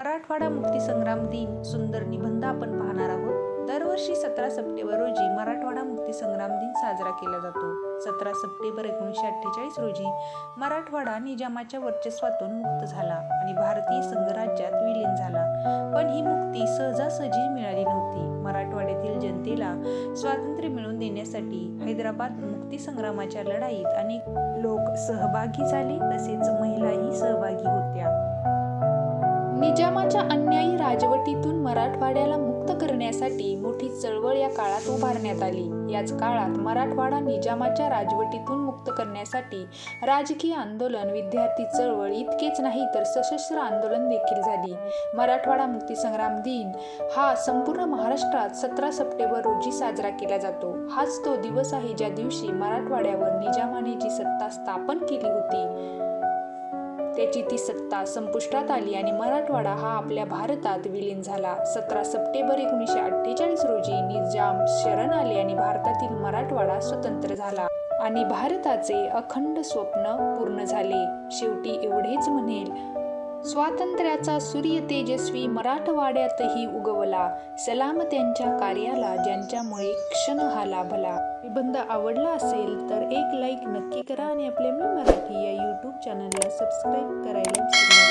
मराठवाडा मुक्तीसंग्राम दिन सुंदर निबंध आपण पाहणार आहोत. दरवर्षी सतरा सप्टेंबर रोजी मराठवाडा मुक्तीसंग्राम दिन साजरा केला जातो. सतरा सप्टेंबर एकोणीसशे अठ्ठेचाळीस रोजी मराठवाडा निजामाच्या वर्चस्वातून मुक्त झाला आणि भारतीय संघराज्यात विलीन झाला. पण ही मुक्ती सहजासहजी मिळाली नव्हती. मराठवाड्यातील जनतेला स्वातंत्र्य मिळवून देण्यासाठी हैदराबाद मुक्तीसंग्रामाच्या लढाईत अनेक लोक सहभागी झाले तसेच महिलाही निजामाच्या अन्यायी राजवटीतून मराठवाड्याला मुक्त करण्यासाठी मोठी चळवळ या काळात उभारण्यात आली. याच काळात मराठवाडा निजामाच्या राजवटीतून मुक्त करण्यासाठी राजकीय आंदोलन विद्यार्थी चळवळ इतकेच नाही तर सशस्त्र आंदोलन देखील झाली. मराठवाडा मुक्तीसंग्राम दिन हा संपूर्ण महाराष्ट्रात सतरा सप्टेंबर रोजी साजरा केला जातो. हाच तो दिवस आहे ज्या दिवशी मराठवाड्यावर निजामाने जी सत्ता स्थापन केली होती त्याची ती सत्ता संपुष्टात आली आणि मराठवाडा हा आपल्या भारतात विलीन झाला. सतरा सप्टेंबर एकोणीसशे अठ्ठेचाळीस रोजी निजाम शरण आले आणि भारतातील मराठवाडा स्वतंत्र झाला. आणि भारताचे अखंड स्वप्न पूर्ण झाले. शेवटी एवढेच म्हणेल स्वातंत्र्याचा सूर्य तेजस्वी मराठवाड्यातही उगवला. सलाम त्यांच्या कार्याला ज्यांच्यामुळे क्षण हा लाभला. निबंध आवडला असेल तर एक लाईक नक्की करा आणि आपल्या मी चॅनलला सबस्क्राईब करायला